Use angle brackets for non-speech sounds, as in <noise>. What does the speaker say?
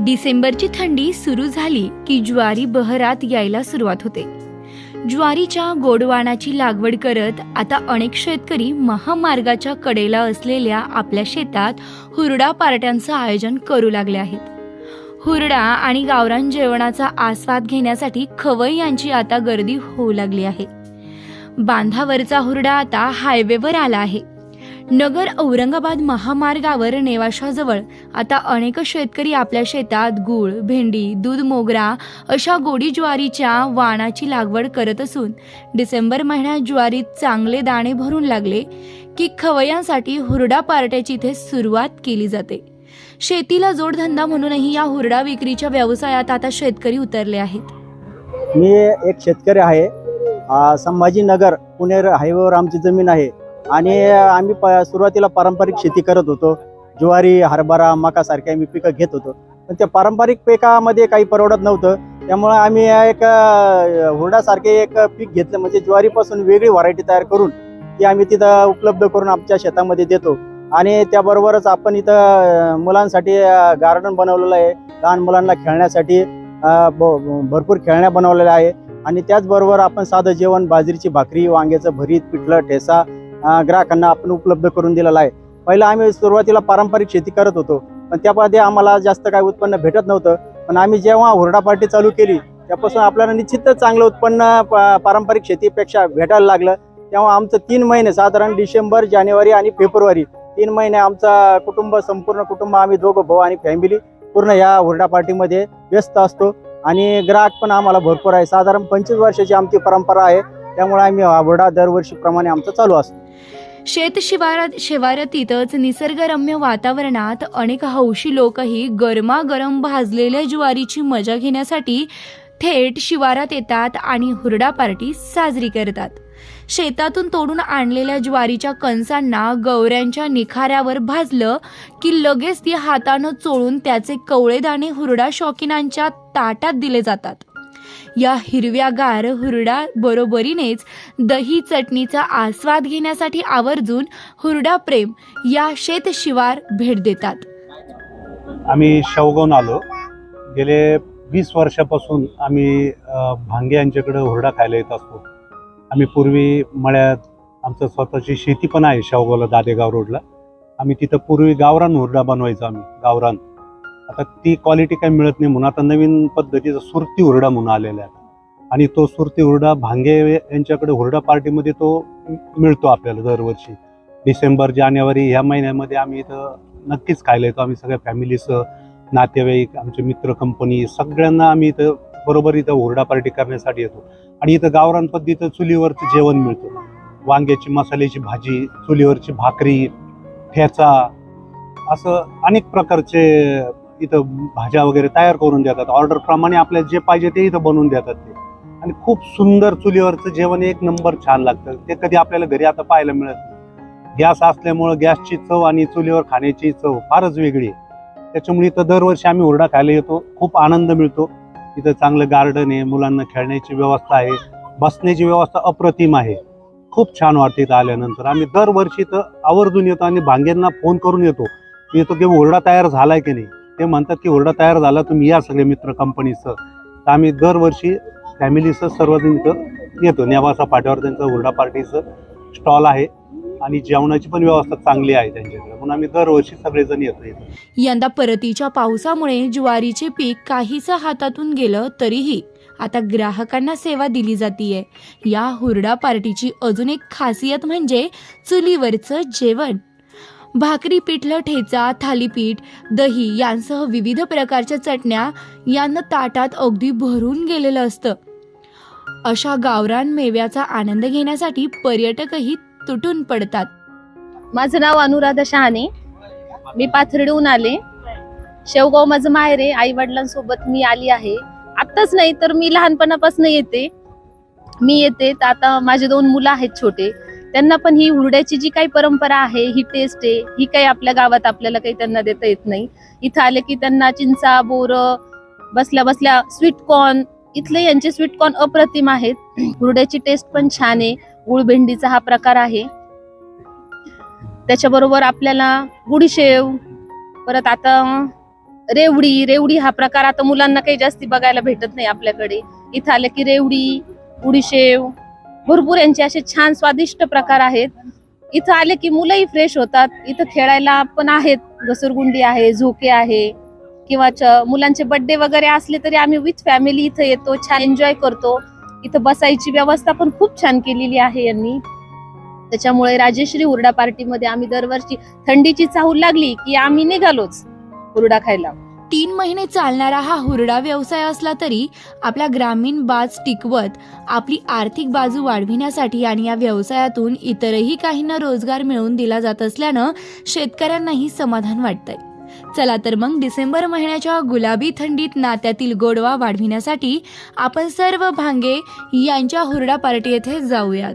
डिसेंबरची थंडी सुरू झाली की ज्वारी बहरात यायला सुरुवात होते. ज्वारीच्या गोडवाणाची लागवड करत आता अनेक शेतकरी महामार्गाच्या कडेला असलेल्या आपल्या शेतात हुरडा पार्ट्यांचं आयोजन करू लागले आहेत. हुरडा आणि गावरान जेवणाचा आस्वाद घेण्यासाठी खवई यांची आता गर्दी होऊ लागली आहे. बांधावरचा हुरडा आता हायवेवर आला आहे. नगर औरंगाबाद महामार्गावर नेवाशाजवळ. आता अनेक शेतकरी आपल्या शेतात गूळ भेंडी दूध मोगरा अशा गोडी ज्वारीच्या वाणाची लागवड करत असून डिसेंबर महिन्यात ज्वारीत चांगले दाणे भरून लागले की खवयांसाठी हुरडा पार्ट्याची इथे सुरुवात केली जाते. शेतीला जोडधंदा म्हणूनही या हुरडा विक्रीच्या व्यवसायात आता शेतकरी उतरले आहेत. मी एक शेतकरी आहे. संभाजीनगर पुणे हायवेवर आमची जमीन आहे. आणि आम्ही प सुरुवातीला पारंपरिक शेती करत होतो. ज्वारी हरभरा मका सारखे आम्ही पिकं घेत होतो. पण त्या पारंपरिक पिकामध्ये काही परवडत नव्हतं. त्यामुळे आम्ही एक हुरडासारखे एक पीक घेतलं. म्हणजे ज्वारीपासून वेगळी व्हरायटी तयार करून ती आम्ही तिथं उपलब्ध करून आमच्या शेतामध्ये देतो. आणि त्याबरोबरच आपण इथं मुलांसाठी गार्डन बनवलेलं आहे. लहान मुलांना खेळण्यासाठी ब- भरपूर खेळण्या बनवलेल्या आहे. आणि त्याचबरोबर आपण साधं जेवण बाजरीची भाकरी वांग्याचं भरीत पिठलं ठेसा ग्राहकांना आपण उपलब्ध करून दिलेला आहे. पहिलं आम्ही सुरुवातीला पारंपरिक शेती करत होतो पण त्यामध्ये आम्हाला जास्त काही उत्पन्न भेटत नव्हतं. पण आम्ही जेव्हा हुरडा पार्टी चालू केली त्यापासून आपल्याला निश्चितच चांगलं उत्पन्न प- पारंपरिक शेतीपेक्षा भेटायला लागलं. तेव्हा आमचं तीन महिने साधारण डिसेंबर जानेवारी आणि फेब्रुवारी तीन महिने आमचा कुटुंब संपूर्ण कुटुंब आम्ही दोघं भाऊ आणि फॅमिली पूर्ण या हुरडा पार्टीमध्ये व्यस्त असतो. आणि ग्राहक पण आम्हाला भरपूर आहे. साधारण पंचवीस वर्षाची आमची परंपरा आहे. त्यामुळे आम्ही हा दरवर्षीप्रमाणे आमचा चालू असतो. शेत शिवारात शिवारातीतच निसर्गरम्य वातावरणात अनेक हौशी लोकही गरमागरम भाजलेल्या ज्वारीची मजा घेण्यासाठी थेट शिवारात येतात आणि हुरडा पार्टी साजरी करतात. शेतातून तोडून आणलेल्या ज्वारीच्या कणसांना गवऱ्यांच्या निखाऱ्यावर भाजलं की लगेच ती हातानं चोळून त्याचे कवळेदाणे हुरडा शौकीनांच्या ताटात दिले जातात. या हिरव्यागार हुरडा बरोबरीनेच दही चटणीचा आस्वाद घेण्यासाठी आवर्जून हुरडा प्रेम या शेतशिवार भेट देतात. आम्ही शेवगावून आलो. गेले वीस वर्षापासून आम्ही भांगे यांच्याकडे हुरडा खायला येत असतो. आम्ही पूर्वी मळ्यात आमचं स्वतःची शेती पण आहे शेवगावला दादेगाव रोडला. आम्ही तिथं पूर्वी गावरान हुरडा बनवायचो आम्ही गावरान. आता ती क्वालिटी काही मिळत नाही म्हणून आता नवीन पद्धतीचा सुरती हुरडा म्हणून आलेला आहे. आणि तो सुरती हुरडा भांगे यांच्याकडे हुरडा पार्टीमध्ये तो मिळतो आपल्याला दरवर्षी. डिसेंबर जानेवारी ह्या महिन्यामध्ये आम्ही इथं नक्कीच खायला येतो. आम्ही सगळ्या फॅमिलीचं नातेवाईक आमचे मित्र कंपनी सगळ्यांना आम्ही इथं बरोबर इथं हुरडा पार्टी करण्यासाठी येतो. आणि इथं गावरान पद्धतीचं चुलीवरचं जेवण मिळतं. वांग्याची मसाल्याची भाजी चुलीवरची भाकरी ठेचा असं अनेक प्रकारचे इथं भाज्या वगैरे तयार करून देतात. ऑर्डर प्रमाणे आपल्याला जे पाहिजे ते इथं बनवून देतात ते. आणि खूप सुंदर चुलीवरचं जेवण एक नंबर छान लागतं. ते कधी आपल्याला घरी आता पाहायला मिळत नाही. गॅस असल्यामुळं गॅसची चव आणि चुलीवर खाण्याची चव फारच वेगळी आहे. त्याच्यामुळे इथं दरवर्षी आम्ही हुरडा खायला येतो. खूप आनंद मिळतो. इथं चांगलं गार्डन आहे. मुलांना खेळण्याची व्यवस्था आहे. बसण्याची व्यवस्था अप्रतिम आहे. खूप छान वाटते इथं आल्यानंतर. आम्ही दरवर्षी इथं आवर्जून येतो आणि भांग्यांना फोन करून येतो. येतो की हुरडा तयार झालाय की नाही? ते म्हणतात की हुरडा तयार झाला तुम्ही या सगळे मित्र कंपनीचं तर आम्ही दरवर्षी फॅमिलीसह सर्वजण येतो. नेवासा पाट्यावर त्यांचं हुरडा पार्टीचं स्टॉल आहे. आणि जेवणाची पण व्यवस्था चांगली आहे त्यांच्याकडे. म्हणून आम्ही दरवर्षी सगळेजण येतो यंदा परतीच्या पावसामुळे ज्वारीचे पीक काहीसं हातातून गेलं तरीही आता ग्राहकांना सेवा दिली जातीये. या हुरडा पार्टीची अजून एक खासियत म्हणजे चुलीवरचं जेवण. भाकरी पिठलं ठेचा थालीपीठ दही यांसह विविध प्रकारच्या चटण्या यांना ताटात अगदी भरून गेलेलं असतं. अशा गावरान मेव्याचा आनंद घेण्यासाठी पर्यटकही तुटून पडतात. माझं नाव अनुराधा शहाणे. मी पाथर्डीहून आले. शेवगाव माझं माहेर आहे. आई वडिलांसोबत मी आली आहे. आत्ताच नाही तर मी लहानपणापासून येते. मी येते. तर आता माझे दोन मुलं आहेत छोटे. त्यांना पण ही हुरड्याची जी काही परंपरा आहे ही टेस्ट आहे ही काही आपल्या गावात आपल्याला काही त्यांना देता येत नाही. इथं आले की त्यांना चिंचा बोर बसल्या बसल्या स्वीट कॉर्न इथले यांचे स्वीट कॉर्न अप्रतिम आहेत. <clears throat> हुरड्याची टेस्ट पण छान आहे. गुळभेंडीचा हा प्रकार आहे. त्याच्याबरोबर आपल्याला गुडीशेव परत आता रेवडी रेवडी हा प्रकार आता मुलांना काही जास्ती बघायला भेटत नाही आपल्याकडे. इथं आलं की रेवडी उडीशेव भरपूर यांचे असे छान स्वादिष्ट प्रकार आहेत. इथं आले की मुलंही फ्रेश होतात. इथं खेळायला पण आहेत. घसरगुंडी आहे झोके आहे किंवा च- मुलांचे बर्थडे वगैरे असले तरी आम्ही विथ फॅमिली इथं येतो छान एन्जॉय करतो. इथं बसायची व्यवस्था पण खूप छान केलेली आहे यांनी. त्याच्यामुळे राजेश्री हुरडा पार्टीमध्ये आम्ही दरवर्षी थंडीची चाहूल लागली की आम्ही निघालोच. हुरडा खायला. तीन महिने चालणारा हा हुरडा व्यवसाय असला तरी आपला ग्रामीण बाज टिकवत आपली आर्थिक बाजू वाढविण्यासाठी आणि या व्यवसायातून इतरही काहींना रोजगार मिळवून दिला जात असल्यानं शेतकऱ्यांनाही समाधान वाटतंय. चला तर मग डिसेंबर महिन्याच्या गुलाबी थंडीत नात्यातील गोडवा वाढविण्यासाठी आपण सर्व भांगे यांच्या हुरडा पार्टी येथे जाऊयात.